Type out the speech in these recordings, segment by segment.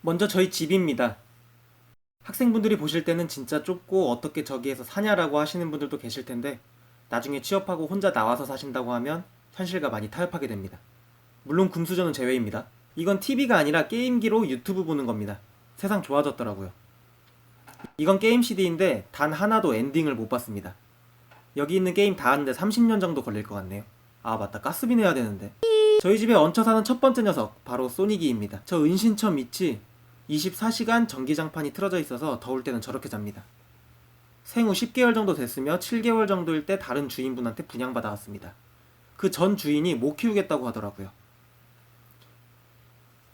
먼저 저희 집입니다. 학생분들이 보실 때는 진짜 좁고 어떻게 저기에서 사냐라고 하시는 분들도 계실 텐데 나중에 취업하고 혼자 나와서 사신다고 하면 현실과 많이 타협하게 됩니다. 물론 금수저는 제외입니다. 이건 TV가 아니라 게임기로 유튜브 보는 겁니다. 세상 좋아졌더라고요. 이건 게임 CD인데 단 하나도 엔딩을 못 봤습니다. 여기 있는 게임 다 하는데 30년 정도 걸릴 것 같네요. 아 맞다 가스비 내야 되는데. 저희 집에 얹혀 사는 첫 번째 녀석 바로 소니기입니다. 저 은신처 밑이 24시간 전기장판이 틀어져 있어서 더울 때는 저렇게 잡니다. 생후 10개월 정도 됐으며 7개월 정도일 때 다른 주인분한테 분양받아 왔습니다. 그 전 주인이 못 키우겠다고 하더라고요.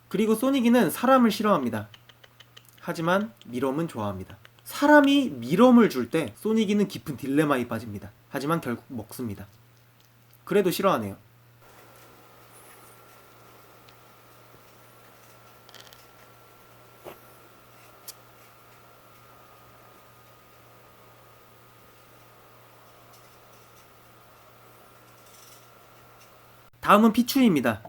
그리고 소니기는 사람을 싫어합니다. 하지만 미럼은 좋아합니다. 사람이 미럼을 줄 때 소니기는 깊은 딜레마에 빠집니다. 하지만 결국 먹습니다. 그래도 싫어하네요. 다음은 피추입니다.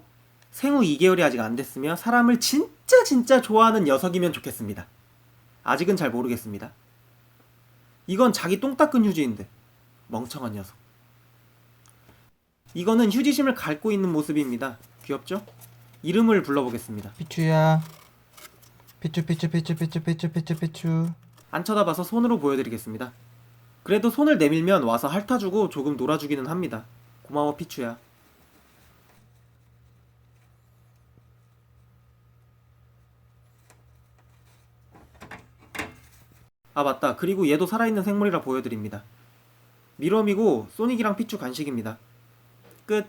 생후 2개월이 아직 안 됐으며 사람을 진짜 진짜 좋아하는 녀석이면 좋겠습니다. 아직은 잘 모르겠습니다. 이건 자기 똥 닦은 휴지인데 멍청한 녀석. 이거는 휴지심을 갉고 있는 모습입니다. 귀엽죠? 이름을 불러보겠습니다. 피추야 피추 피추 피추 피추 피추 피추 피추 안 쳐다봐서 손으로 보여드리겠습니다. 그래도 손을 내밀면 와서 핥아주고 조금 놀아주기는 합니다. 고마워 피추야. 아 맞다. 그리고 얘도 살아있는 생물이라 보여드립니다. 미럼이고 소닉이랑 피추 간식입니다. 끝.